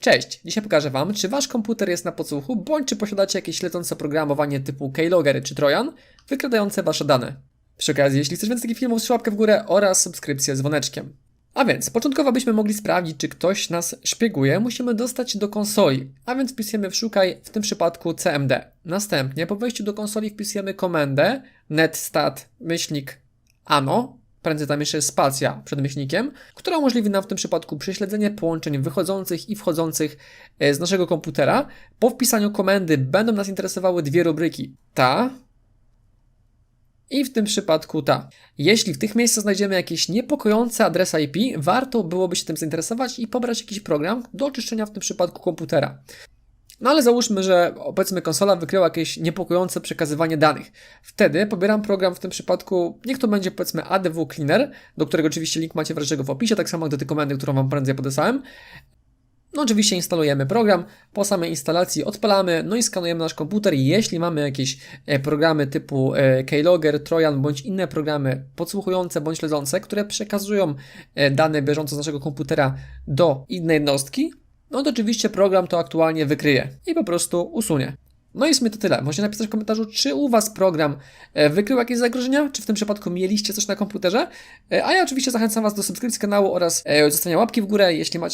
Cześć! Dzisiaj pokażę Wam, czy Wasz komputer jest na podsłuchu, bądź czy posiadacie jakieś śledzące programowanie typu Keylogger czy Trojan, wykradające Wasze dane. Przy okazji, jeśli chcesz więcej takich filmów, łapkę w górę oraz subskrypcję z dzwoneczkiem. A więc, początkowo byśmy mogli sprawdzić, czy ktoś nas szpieguje, musimy dostać się do konsoli, a więc wpisujemy w szukaj, w tym przypadku CMD. Następnie po wejściu do konsoli wpisujemy komendę netstat myślnik ano, prędzej tam jeszcze spacja przed myślnikiem, która umożliwi nam w tym przypadku prześledzenie połączeń wychodzących i wchodzących e, z naszego komputera. Po wpisaniu komendy będą nas interesowały dwie rubryki. Ta i w tym przypadku ta. Jeśli w tych miejscach znajdziemy jakieś niepokojące adresy IP, warto byłoby się tym zainteresować i pobrać jakiś program do oczyszczenia w tym przypadku komputera. No ale załóżmy, że powiedzmy konsola wykryła jakieś niepokojące przekazywanie danych. Wtedy pobieram program w tym przypadku, niech to będzie powiedzmy ADW Cleaner, do którego oczywiście link macie wrażego w opisie, tak samo jak do tej komendy, którą Wam prędzej podesłałem. No oczywiście instalujemy program, po samej instalacji odpalamy, no i skanujemy nasz komputer jeśli mamy jakieś e, programy typu e, Keylogger, Trojan bądź inne programy podsłuchujące bądź śledzące, które przekazują e, dane bieżące z naszego komputera do innej jednostki, no to oczywiście program to aktualnie wykryje i po prostu usunie. No i w sumie to tyle. Możecie napisać w komentarzu, czy u Was program e, wykrył jakieś zagrożenia, czy w tym przypadku mieliście coś na komputerze. E, A ja oczywiście zachęcam Was do subskrypcji kanału oraz e, zostawienia łapki w górę, jeśli macie